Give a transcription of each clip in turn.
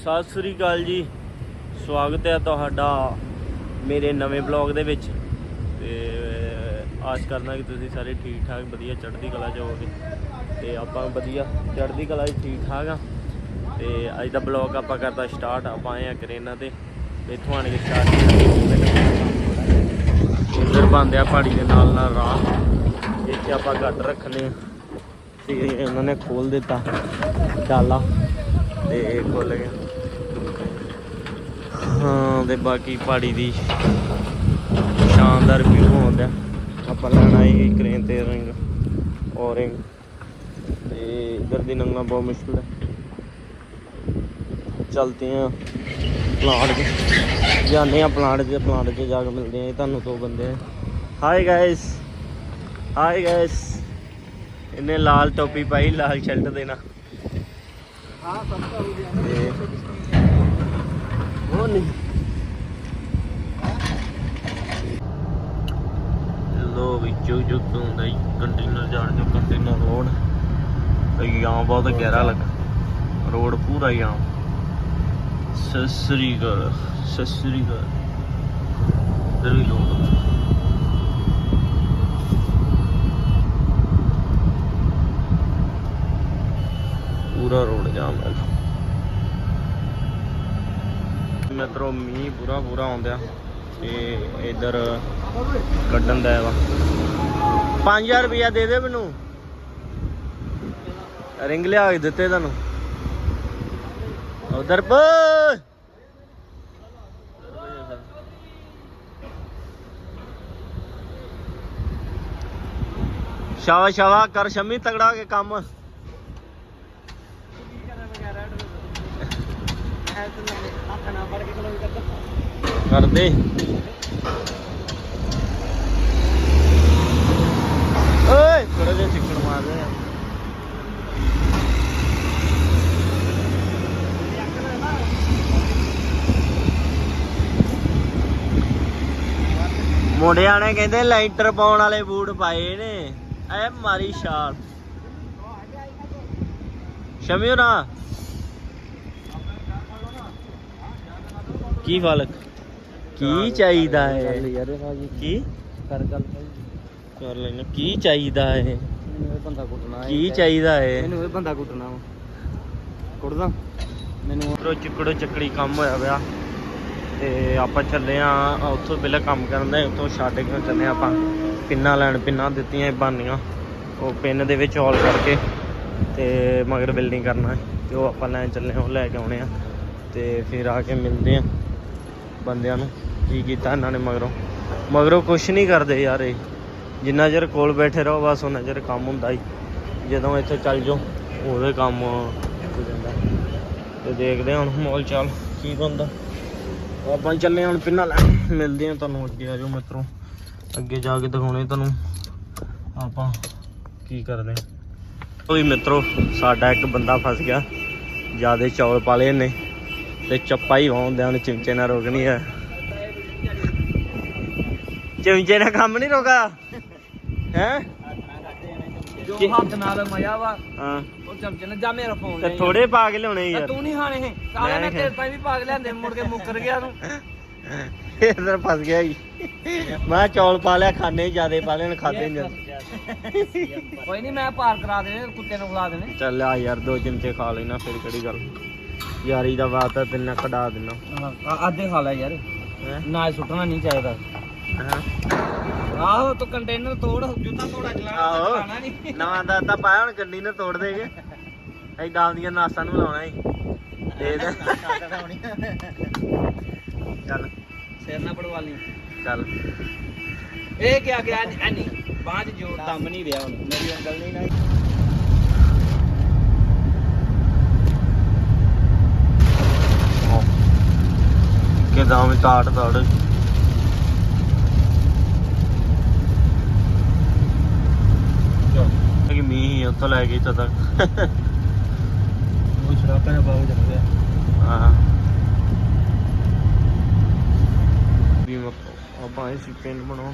ਸਤਿ ਸ੍ਰੀ ਅਕਾਲ ਜੀ। ਸਵਾਗਤ ਹੈ ਤੁਹਾਡਾ ਮੇਰੇ ਨਵੇਂ ਬਲੌਗ ਦੇ ਵਿੱਚ। ਤੇ ਆਸ ਕਰਦਾ ਕਿ ਤੁਸੀਂ ਸਾਰੇ ਠੀਕ ਠਾਕ ਵਧੀਆ ਚੜ੍ਹਦੀ ਕਲਾ 'ਚ ਹੋਵੋਗੇ। ਤੇ ਆਪਾਂ ਵਧੀਆ ਚੜ੍ਹਦੀ ਕਲਾ 'ਚ ਠੀਕ ਠਾਕ ਆ। ਤੇ ਅੱਜ ਦਾ ਬਲੌਗ ਆਪਾਂ ਕਰਦਾ ਸਟਾਰਟ। ਆਪਾਂ ਆਏ ਆ ਕਰੇਨਾ ਤੇ। ਇੱਥੋਂ ਆਣ ਕੇ ਸਟਾਰਟ ਇੱਧਰ ਬੰਦੇ ਆ ਪਹਾੜੀ ਦੇ ਨਾਲ ਨਾਲ ਰਾਹ। ਇੱਥੇ ਆਪਾਂ ਗੱਡ ਰੱਖਨੇ ਆ। ਤੇ ਉਹਨਾਂ ਨੇ ਖੋਲ ਦਿੱਤਾ। ਡਾਲਾ ਤੇ ਖੁੱਲ ਗਿਆ। ਹਾਂ ਤੇ ਬਾਕੀ ਪਹਾੜੀ ਦੀ ਸ਼ਾਨਦਾਰ ਵਿਊ ਆਉਂਦਾ ਆਪਾਂ ਲੈਣਾ ਹੀ ਕ੍ਰੇਨ ਤੇ ਰਿੰਗ ਔਰਿੰਗ ਤੇ ਇਧਰ ਦੀ ਨੰਗਾ ਬਹੁਤ ਮੁਸ਼ਕਿਲ ਹੈ। ਚਲਤੇ ਆ ਪਲਾਂਟ 'ਚ ਜਾਂਦੇ ਆ ਪਲਾਂਟ 'ਚ ਪਲਾਂਟ 'ਚ ਜਾ ਕੇ ਮਿਲਦੇ ਆ ਤੁਹਾਨੂੰ ਦੋ ਬੰਦੇ। ਹਾਈ ਗਾਇਸ ਹਾਈ ਗਾਇਸ ਇਹਨੇ ਲਾਲ ਟੋਪੀ ਪਾਈ ਲਾਲ ਸ਼ਰਟ ਦੇਣਾ। ਹਾਂ ਸਭ ਤੋਂ ਵਧੀਆ ਤੇ ਉਹ ਨਹੀਂ ਲੋ ਵੀ ਚੁੱਕ ਚੁੱਕ ਤੋਂ ਹੁੰਦਾ ਕੰਟੇਨਰ ਜਾਣ ਜੋ ਕੰਟੇਨਰ ਰੋਡ ਯਾਂ ਬਹੁਤ ਗਹਿਰਾ ਲੱਗਾ। ਰੋਡ ਪੂਰਾ ਯਾਂ ਸਸਰੀ ਕਰ ਸਸਰੀ ਕਰ ਇਧਰ ਵੀ ਲੋਕ ਪੂਰਾ ਰੋਡ ਜਾਮ ਹੈ ਮਿੱਤਰੋ, ਮੀਂਹ ਪੂਰਾ ਪੂਰਾ ਆਉਂਦਿਆ ਤੇ ਇਧਰ ਕੱਢਣ ਦਾ ਵਾ। 5000 ਰੁਪਇਆ ਦੇ ਦੇ ਮੈਨੂੰ। ਰਿੰਗ ਲਿਆ ਕੇ ਦਿੱਤੇ ਤੁਹਾਨੂੰ। ਉਧਰ ਪ ਸ਼ਾਵਾ ਸ਼ਾਵਾ ਕਰ ਸ਼ਮੀ ਤਗੜਾ ਕੇ ਕੰਮ। ਕਰਦੇ। ਓਏ। ਥੋੜਾ ਜਿਹਾ ਚਿੱਕੜ ਮਾਰਦੇ ਆ ਮੁੰਡਿਆਂ ਨੇ ਕਹਿੰਦੇ ਲਾਈਟਰ ਪਾਉਣ ਵਾਲੇ ਬੂਟ ਪਾਏ ਨੇ। ਐ ਮਾਰੀ ਛਾਲ। ਸ਼ਮੀਓ ਨਾ ਕੀ ਫਲਕ? ਕੀ ਚਾਹੀਦਾ ਹੈ? ਯਾਰ ਭਾਜੀ। ਕੀ? ਕਰ ਗੱਲ ਕਰ ਲੈਣਾ। ਕੀ ਚਾਹੀਦਾ ਹੈ? ਮੈਨੂੰ ਇਹ ਬੰਦਾ ਕੁੱਟਣਾ ਕੀ ਚਾਹੀਦਾ ਹੈ? ਮੈਨੂੰ ਇਹ ਬੰਦਾ ਕੁੱਟਣਾ ਵਾ। ਕੁੱਟਦਾ। ਮੈਨੂੰ ਉਧਰੋਂ ਚਿੱਕੜੋ ਚੱਕੜੀ ਕੰਮ ਹੋਇਆ ਪਿਆ। ਤੇ ਆਪਾਂ ਚੱਲੇ ਆ ਉੱਥੋਂ ਪਹਿਲਾਂ ਕੰਮ ਕਰਨ ਦਾ ਉੱਥੋਂ ਛੱਡ ਕੇ ਚੱਲੇ ਆਪਾਂ। ਪਿੰਨਾਂ ਲੈਣ ਪਿੰਨਾਂ ਦਿੱਤੀਆਂ ਬਾਨੀਆਂ। ਉਹ ਪਿੰਨ ਦੇ ਵਿੱਚ ਹੌਲ ਕਰਕੇ ਤੇ ਮਗਰ ਬਿਲਡਿੰਗ ਕਰਨਾ ਤੇ ਉਹ ਆਪਾਂ ਲੈਣ ਚੱਲੇ ਉਹ ਲੈ ਕੇ ਆਉਣੇ ਆ। ਤੇ ਫਿਰ ਆ ਕੇ ਮਿਲਦੇ ਆ ਬੰਦਿਆਂ ਨੂੰ। ਕੀ ਕੀਤਾ ਇਹਨਾਂ ਨੇ ਮਗਰੋਂ? ਮਗਰੋਂ ਕੁਛ ਨਹੀਂ ਕਰਦੇ ਯਾਰ ਇਹ। ਜਿੰਨਾ ਚਿਰ ਕੋਲ ਬੈਠੇ ਰਹੋ, ਬਸ ਉਹਨਾਂ ਚਿਰ ਕੰਮ ਹੁੰਦਾ ਹੀ। ਜਦੋਂ ਇੱਥੇ ਚੱਲ ਜਾਓ, ਉਹਦੇ ਕੰਮ ਹੋ ਜਾਂਦਾ। ਤੇ ਦੇਖਦੇ ਹਾਂ ਹੁਣ ਮੋਲ ਚਾਲ ਕੀ ਬੰਦਾ ਆਪਾਂ ਚੱਲੇ ਹਾਂ ਹੁਣ ਪਿੰਨਾ ਲੈ ਮਿਲਦੇ ਹਾਂ ਤੁਹਾਨੂੰ ਅੱਗੇ, ਆ ਜਾਓ ਮਿੱਤਰੋ। ਅੱਗੇ ਜਾ ਕੇ ਦਿਖਾਉਣੇ ਤੁਹਾਨੂੰ ਆਪਾਂ ਕੀ ਕਰਦੇ ਹਾਂ। ਉਹ ਵੀ ਮਿੱਤਰੋ, ਸਾਡਾ ਇੱਕ ਬੰਦਾ ਫਸ ਗਿਆ। ਜਿਆਦੇ ਚੌਲ ਪਾ ਲਏ ਨੇ ਤੇ ਚੱਪਾ ਹੀ ਵਾਉਂਦੇ ਉਹਨੇ ਚਿਮਚੇ ਨਾਲ ਰੋਕਣੀ ਹੈ। ਚਿਮਚੇ ਨਾਲ ਕੰਮ ਨਹੀਂ ਰੋਕਾ? ਹੈ? ਜੋ ਹੱਥ ਨਾਲ ਮਜ਼ਾ ਵਾ ਹਾਂ। ਉਹ ਚਮਚੇ ਨਾਲ ਜਾ ਮੇਰਾ ਫੋਨ ਤੇ ਥੋੜੇ ਪਾ ਕੇ ਲਿਆਉਣੇ ਯਾਰ। ਤੂੰ ਨਹੀਂ ਖਾਣੇ ਇਹ। ਸਾਲੇ ਨੇ ਤੇਰੇ ਤਾਂ ਵੀ ਪਾਗ ਲਿਆਂਦੇ ਮੁੜ ਕੇ ਮੁੱਕਰ ਗਿਆ ਤੂੰ। ਇਧਰ ਫਸ ਗਿਆ ਜੀ। ਮੈਂ ਚੌਲ ਪਾ ਲਿਆ ਖਾਣੇ ਜਿਆਦੇ ਪਾ ਲੈਣ ਖਾਦੇ ਨਹੀਂ। ਕੋਈ ਨਹੀਂ ਮੈਂ ਪਾਰ ਕਰਾ ਦੇਣੇ ਕੁੱਤੇ ਨੂੰ ਖਿਲਾ ਦੇਣੇ। ਚੱਲ ਆ ਯਾਰ ਦੋ ਚਮਚੇ ਖਾ ਲੈਣਾ ਫਿਰ ਕਿਹੜੀ ਗੱਲ? ਯਾਰੀ ਦਾ ਹੈ ਤੈਨੂੰ ਕਢਾ ਦੇਣਾ ਆਧੇ ਖਾ ਲੈ ਯਾਰ। ਹੈ? ਨਾ ਇਹ ਸੁੱਟਣਾ ਨਹੀਂ ਚਾਹੀਦਾ। ਆਹੋ। ਤੂੰ ਕੰਟੇਨਰ ਤੋੜ ਜੁੱਤਾ ਤੋੜਾ ਚਲਾਣਾ ਆਹੋ। ਚਲਾਣਾ ਨਹੀਂ ਨਵਾਂ ਦਾ ਤਾਂ ਪਾਇਆ ਹੁਣ ਗੱਡੀ ਨੂੰ ਤੋੜ ਦੇਗੇ। ਐਦਾਂ ਆਪਦੀਆਂ ਨਾਸਾਂ ਨੂੰ ਲਾਉਣਾ ਹੀ ਦੇ ਦੇ। ਚੱਲ। ਸਿਰ ਨਾ ਪੜਵਾ ਲਈ। ਚੱਲ। ਇਹ ਕਿਆ ਗਿਆ ਐਨੀ ਬਾਂਝ ਜੋੜ ਦਮ ਨਹੀਂ ਰਿਹਾ ਹੁਣ। ਮੇਰੀ ਉਂਗਲ ਨਹੀਂ ਨਾ ਕਿਦਾਂ ਵੀ ਤਾੜ ਤਾੜ ਉੱਥੋਂ ਲੈ ਕੇ ਇੱਥੇ ਤੱਕ। ਉਹ ਛੜਾਪਾ ਨਾ ਬਾਹਰ ਜਾ ਰਿਹਾ। ਹਾਂ। ਵੀ ਆਪਾਂ ਇਹ ਸੀ ਪਿੰਡ ਬਣਾਉ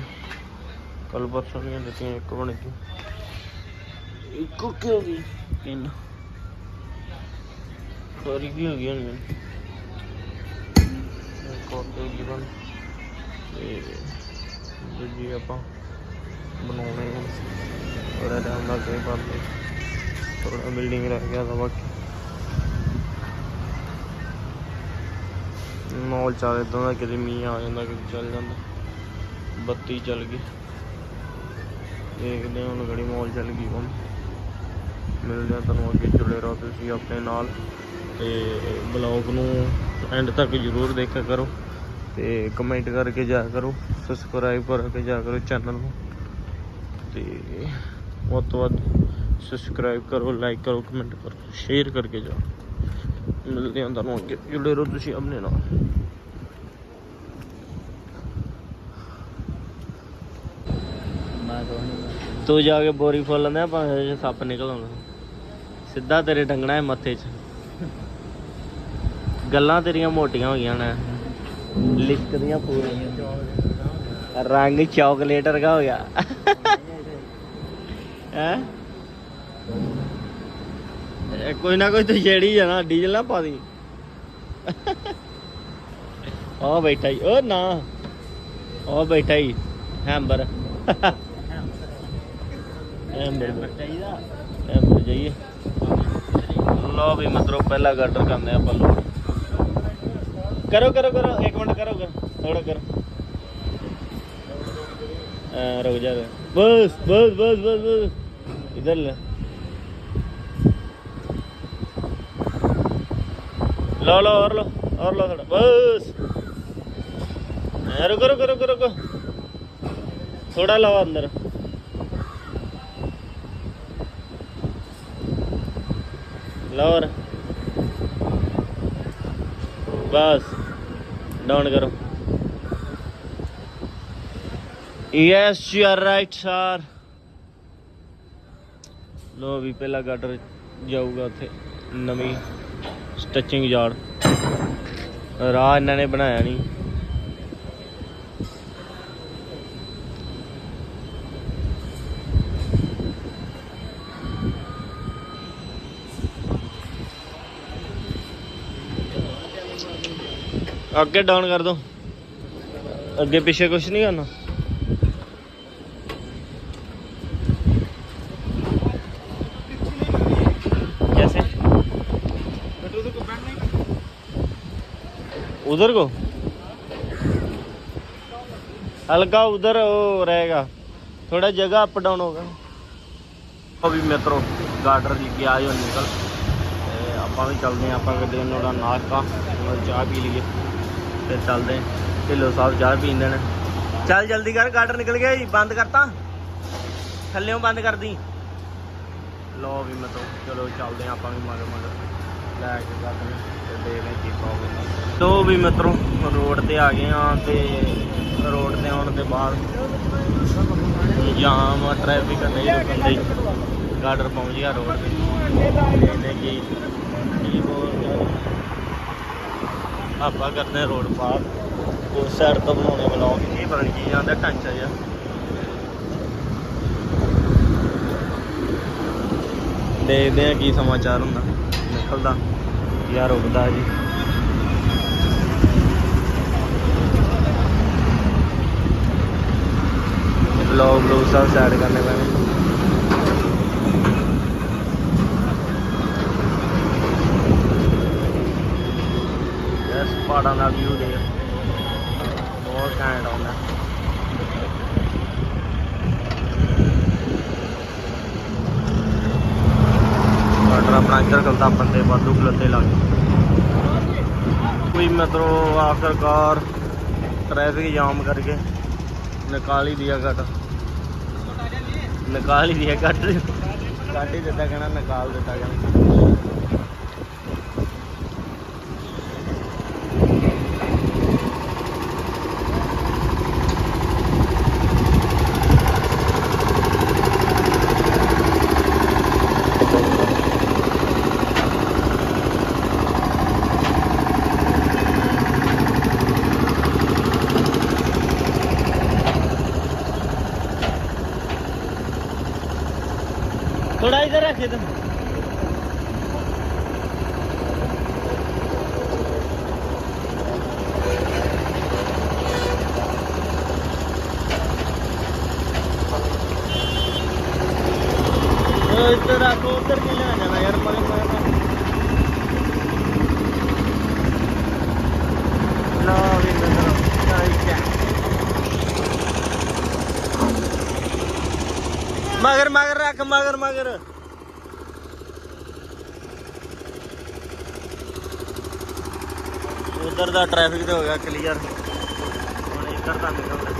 ਕੱਲ ਪਰਸੋਂ ਦੀਆਂ ਦਿੱਤੀਆਂ ਇੱਕ ਬਣ ਗਈ। ਇੱਕ ਕਿਉਂ ਗਈ? ਪਿੰਡ ਸਾਰੀ ਕੀ ਹੋ ਗਈ ਹੁਣ ਕੋਤੇ ਕੀ ਬਣ। ਤੇ ਦੂਜੀ ਆਪਾਂ ਬਣਾਉਣੇ ਹੁਣ ਥੋੜਾ ਟਾਈਮ ਲੱਗ ਗਿਆ ਬੰਦੇ। ਥੋੜਾ ਬਿਲਡਿੰਗ ਰਹਿ ਗਿਆ ਤਾਂ ਬਾਕੀ। ਮੌਲ ਚਾਲੇ ਇਦਾਂ ਦਾ, ਕਿਤੇ ਮੀਂਹ ਆ ਜਾਂਦਾ, ਕਿਤੇ ਚੱਲ ਜਾਂਦਾ। ਬੱਤੀ ਚੱਲ ਗਈ। ਦੇਖਦੇ ਹਾਂ ਹੁਣ ਗੜੀ ਮੌਲ ਚੱਲ ਗਈ ਹੁਣ। ਮਿਲਦੇ ਹਾਂ ਤੁਹਾਨੂੰ ਅੱਗੇ ਜੁੜੇ ਰਹੋ ਤੁਸੀਂ ਆਪਣੇ ਨਾਲ। ਤੇ ਬਲੌਗ ਨੂੰ ਐਂਡ ਤੱਕ ਜਰੂਰ ਦੇਖਿਆ ਕਰੋ। ਤੇ ਕਮੈਂਟ ਕਰਕੇ ਜਾਇਆ ਕਰੋ। ਸਬਸਕ੍ਰਾਈਬ ਕਰਕੇ ਜਾਇਆ ਕਰੋ ਚੈਨਲ ਨੂੰ। ਤੇ ਵੱਧ ਤੋਂ ਵੱਧ ਸਬਸਕ੍ਰਾਈਬ ਕਰੋ ਲਾਈਕ ਕਰੋ ਕਮੈਂਟ ਕਰੋ ਸ਼ੇਅਰ ਕਰਕੇ ਜਾਓ। ਮਿਲਦੇ ਹਾਂ ਤੁਹਾਨੂੰ ਅੱਗੇ। ਜੁੜੇ ਰਹੋ ਤੁਸੀਂ ਆਪਣੇ ਨਾਲ। ਤੂੰ ਜਾ ਕੇ ਬੋਰੀ ਫੁੱਲ ਲੈਂਦਾ ਭਾਵੇਂ ਸੱਪ ਨਿਕਲ ਆਉਂਦਾ। ਸਿੱਧਾ ਤੇਰੇ ਡੰਗਣਾ ਹੈ ਮੱਥੇ 'ਚ। ਗੱਲਾਂ ਤੇਰੀਆਂ ਮੋਟੀਆਂ ਹੋ ਗਈਆਂ ਨੇ ਲਿਸ਼ਕਦੀਆਂ ਪੂਰੀਆਂ। ਰੰਗ ਚਾਕਲੇਟ ਵਰਗਾ ਹੋ ਗਿਆ। ਹੈ? ਕੋਈ ਨਾ ਕੋਈ ਤੇ ਛੇੜੀ ਆ ਨਾ, ਡੀਜ਼ਲ ਨਾ ਪਾ ਦੀ। ਆ ਬੈਠਾ ਹੀ ਓ ਨਾ। ਆ ਬੈਠਾ ਹੀ ਹੈਂਬਰ। ਹੈਂਬਰ ਹੈਂਬਰ ਚਾਹੀਏ ਲੋ ਵੀ ਮਤਰੋ, ਪਹਿਲਾ ਗਾਟਰ ਕਰਨੇ ਆਪਾਂ ਲੋਡ ਕਰੋ ਕਰੋ ਕਰੋ। ਇੱਕ ਮਿੰਟ ਕਰੋ ਥੋੜਾ ਕਰੋ। ਰੁਕ ਜਾ ਬਸ ਬਸ ਬਸ ਬਸ ਬਸ। ఇదల్లే लो लो और लो और लो थोड़ा बस रुको रुको रुको रुको थोड़ा लाओ अंदर लाओ और बस डाउन करो yes you are right sir ਲੋ ਵੀ ਪਹਿਲਾ ਗਾਟਰ ਜਾਊਗਾ ਉੱਥੇ, ਨਵੀਂ ਸਟਿਚਿੰਗ ਯਾਰਡ ਰਾਹ ਇਹਨਾਂ ਨੇ ਬਣਾਇਆ ਨਹੀਂ ਅੱਗੇ ਡਾਊਨ ਕਰ ਦੋ। ਅੱਗੇ ਪਿੱਛੇ ਕੁਝ ਨਹੀਂ ਕਰਨਾ। उधर को हल्का उधर वो रहेगा थोड़ा जगह अप डाउन होगा अभी मित्रों गार्डर जी के आए हो निकल ਤੇ ਆਪਾਂ ਵੀ ਚੱਲਦੇ ਹਾਂ ਆਪਾਂ ਕਰਦੇ ਹਾਂ ਉਹਦਾ ਨਾਸ਼ਤਾ ਨਾਲ ਚਾਹ ਪੀ ਲਈਏ ਤੇ ਚੱਲਦੇ ਹਾਂ ਢਿੱਲੋਂ ਸਾਹਿਬ ਚਾਹ ਪੀਂਦੇ ਨੇ ਚੱਲ ਜਲਦੀ ਕਰ ਗਾਰਡਰ ਨਿਕਲ ਗਿਆ ਜੀ ਬੰਦ ਕਰਤਾ ਥੱਲਿਓਂ ਬੰਦ ਕਰਦੀ ਲੋ ਵੀ ਮਤਲਬ ਚਲੋ ਚੱਲਦੇ ਹਾਂ ਆਪਾਂ ਵੀ ਮਗਰ ਮਗਰ ਲੈ ਕੇ ਕਰਦੇ ਹਾਂ ਤੇ ਦੇਖਦੇ ਹਾਂ ਕੀ ਪ੍ਰੋਬਲਮ ਤੋ ਵੀ ਮਿੱਤਰੋ ਰੋਡ ਤੇ ਆ ਗਏ ਆ ਤੇ ਰੋਡ ਤੇ ਆਉਣ ਦੇ ਬਾਅਦ ਜਾਮ ਟ੍ਰੈਫਿਕ ਨਹੀਂ ਰੁਕਣ ਦੀ। ਗਾਰਡਰ ਪਹੁੰਚ ਗਿਆ ਰੋਡ ਤੇ। ਦੇਖਦੇ ਕੀ ਕੀ ਬੋਲਦਾ ਆਪਾਂ ਕਰਦੇ ਰੋਡ ਪਾਰ। ਉਸ ਸਾਈਡ ਤੋਂ ਬਣਾਉਣੇ ਬਲੌਗ ਕੀ ਪਤਾ ਨਹੀਂ ਕੀ ਜਾਂਦਾ ਢਾਂਚਾ ਜਿਹਾ ਦੇਖਦੇ ਆ ਕੀ ਸਮਾਚਾਰ ਹੁੰਦਾ। ਨਿਕਲਦਾ। ਯਾਰ ਰੁਕਦਾ ਜੀ। ਲੋਗ ਲੋਗ ਸਭ ਸਾਈਡ ਕਰਨੇ ਪੈਣੇ ਯਸ ਪਹਾੜਾਂ ਦਾ ਵਿਊ ਦੇ ਬਹੁਤ ਘੈਂਟ ਆਉਂਦਾ ਆਰਡਰ ਆਪਣਾ ਇੱਧਰ ਕਰਦਾ ਬੰਦੇ ਵਾਧੂ ਖਲੋਤੇ ਲੱਗ ਕੋਈ ਮਤਲਬ ਆਖਰਕਾਰ ਟ੍ਰੈਫਿਕ ਜਾਮ ਕਰਕੇ ਨਿਕਾਲ ਹੀ ਦਿਆ ਗੱਟ ਨਿਕਾਲ ਹੀ ਦਿਆ ਗੱਟ ਕੱਢ ਹੀ ਦਿੱਤਾ ਕਹਿਣਾ ਨਿਕਾਲ ਦਿੱਤਾ ਕਹਿਣਾ ਇੱਧਰ ਆ ਕੋ ਉੱਧਰ ਨਹੀਂ ਲੈ ਜਾਣਾ ਯਾਰ ਮਰੇ ਮੈਂ ਨਾ ਵੀ ਮਿੱਤਰੋ ਚਾਹੀਦਾ ਮਗਰ ਮਗਰ ਰੱਖ, ਮਗਰ ਮਗਰ। ਉਧਰ ਦਾ ਟ੍ਰੈਫਿਕ ਤੇ ਹੋ ਗਿਆ ਕਲੀਅਰ ਹੁਣ ਇੱਧਰ ਦਾ ਨਿਕਲਦਾ।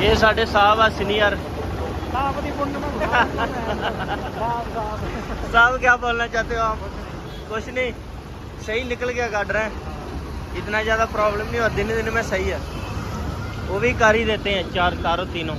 ਇਹ ਸਾਡੇ ਸਾਹਿਬ ਆ ਸੀਨੀਅਰ ਸਾਫ ਦੀ ਪੁੰਨ ਸਾਫ ਸਾਫ साहब क्या बोलना चाहते हो आप कुछ नहीं सही निकल गया गाड़ रहे हैं इतना ज़्यादा प्रॉब्लम नहीं हुआ दिन दिन में सही है वो भी कर ही देते हैं चार चारों तीनों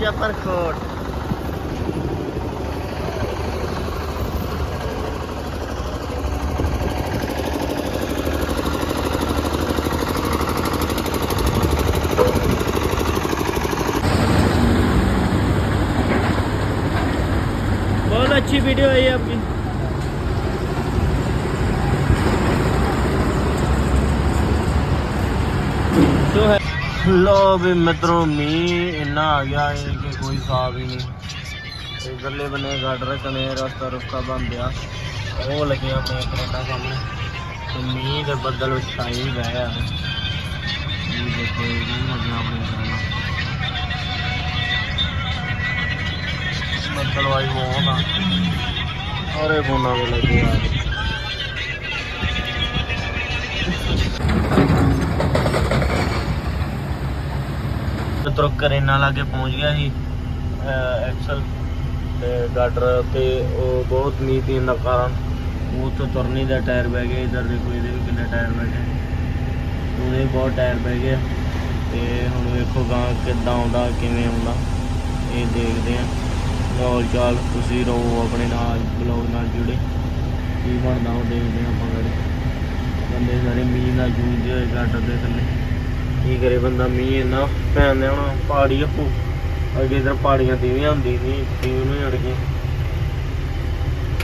Jafarkot. बहुत अच्छी वीडियो है ये अपनी ਲੋ ਵੀ ਮਿੱਤਰੋ, ਮੀਂਹ ਇੰਨਾ ਆ ਗਿਆ ਹੈ ਕਿ ਕੋਈ ਹਿਸਾਬ ਹੀ ਨਹੀਂ। ਇਧਰਲੇ ਬੰਨੇ ਗੱਡ ਰੱਖਣੇ, ਰਸਤਾ ਰੁਸਤਾ ਬੰਦ ਆ ਉਹ ਲੱਗਿਆ ਆਪਣੇ ਕਰੇਟਾ ਸਾਹਮਣੇ। ਤੇ ਮੀਂਹ ਦੇ ਬੱਦਲ ਛਾਈ ਗਏ ਆ ਇਹ ਦੇਖੋ ਇਹ ਲੱਗਿਆ ਆਪਣੇ ਸਾਹਮਣੇ ਬੱਦਲ ਵਾਈ ਬਹੁਤ ਆ। ਸਾਰੇ ਫੋਨਾਂ ਦੇ ਲੱਗੇ ਕਰੇਨਾ ਲਾਗੇ ਪਹੁੰਚ ਗਿਆ ਸੀ। ਐਕਸਲ ਤੇ ਗਾਡਰ ਤੇ ਉਹ ਬਹੁਤ ਮੀਂਹ ਪੀਣ ਦਾ ਕਾਰਨ ਉਹ ਤੋਂ ਤੁਰਨੀ ਦਾ ਟਾਇਰ ਬਹਿ ਗਿਆ, ਇਧਰ ਦੇਖੋ ਇਹਦੇ ਵੀ ਕਿੰਨੇ ਟਾਇਰ ਬਹਿ ਗਏ। ਉਹਦੇ ਬਹੁਤ ਟਾਇਰ ਬਹਿ ਗਏ। ਤੇ ਹੁਣ ਵੇਖੋ ਗਾਂ ਕਿੱਦਾਂ ਆਉਂਦਾ, ਕਿਵੇਂ ਆਉਂਦਾ। ਇਹ ਦੇਖਦੇ ਆ ਹਾਲ ਚਾਲ, ਤੁਸੀਂ ਰਹੋ ਆਪਣੇ ਨਾਲ, ਬਲੌਗ ਨਾਲ ਜੁੜੇ। ਕੀ ਬਣਦਾ ਉਹ ਦੇਖਦੇ ਆ ਆਪਾਂ ਗੜੇ। ਬੰਦੇ ਸਾਰੇ ਮੀਂਹ ਨਾਲ ਜੂਝਦੇ ਹੋਏ ਗਾਡਰ ਦੇ ਥੱਲੇ। ਕੀ ਕਰੇ ਬੰਦਾ, ਮੀਂਹ ਇੰਨਾ ਪੈਂਦੇ ਹੁਣ, ਪਹਾੜੀ ਹੋ ਅੱਗੇ ਇਧਰ ਪਹਾੜੀਆਂ ਦੀਵੀਆਂ ਹੁੰਦੀ ਸੀ ਟੀਵੀ ਨੂੰ ਅੜ ਗਈ।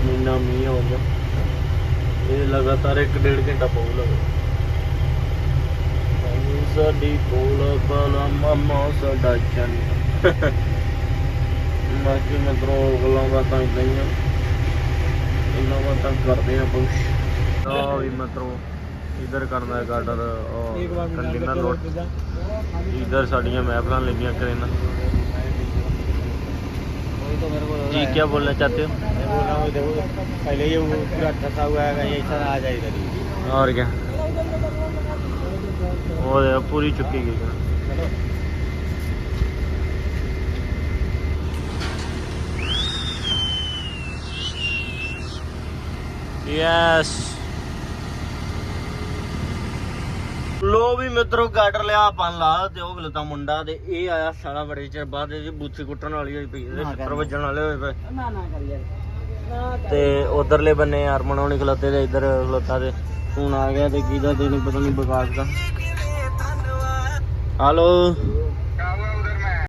ਮੀਨਾ ਮੀਂਹ ਹੋ ਗਿਆ। ਇਹ ਲਗਾਤਾਰ 1.5 ਘੰਟਾ ਪਊ ਲਗਾ ਸਾਡੀ ਕੋਲ ਬਲਾ ਮਾਮਾ, ਸਾਡਾ ਚੰਨ ਬਾਕੀ ਮਿੱਤਰੋ ਗੱਲਾਂ ਬਾਤਾਂ ਇਦਾਂ ਹੀ ਆ ਗੱਲਾਂ ਬਾਤਾਂ ਕਰਦੇ ਆ ਪੁਸ਼ ਆ ਵੀ ਮਿੱਤਰੋ ਇਧਰ ਕਰਦਾ ਹੈ ਗਾਰਡਰ ਕੰਟੇਨਰ ਲੋਡ इधर साड़ियाँ महफल लगियाँ करें वही तो मेरे को जी क्या बोलना चाहते हो मैं बोल रहा हूँ देखो पहले ये वो पूरा ठसा हुआ है ये ऐसा आ जाए इधर ही। और क्या वो देखो, पूरी चुकी गई है। ਲੋ ਵੀ ਮਿੱਤਰੋ ਗਾਡਰ ਲਿਆ ਆਪਾਂ ਲਾ ਤੇ ਉਹ ਗਲਤਾ ਮੁੰਡਾ ਤੇ ਇਹ ਆਇਆ ਸਾਲਾ ਬੜੇ ਚਿਰ ਬਾਅਦ ਇਹਦੀ ਬੂਥੀ ਕੁੱਟਣ ਵਾਲੀ ਹੋਈ ਪਈ ਇਹਦੇ ਛੱਤਰ ਵੱਜਣ ਵਾਲੇ ਹੋਏ ਪਏ। ਨਾ ਨਾ ਕਰ ਯਾਰ ਤੇ ਉਧਰਲੇ ਬੰਨੇ ਅਰਮਨ ਹੋਣੀ ਖਲੋਤੇ ਤੇ ਇਧਰ ਖਲੋਤਾ ਦੇ ਹੁਣ ਆ ਗਿਆ ਤੇ ਕਿਹਦਾ ਤੇ ਨਹੀਂ ਪਤਾ ਨਹੀਂ ਵਿਕਾਸ ਦਾ। ਹਲੋ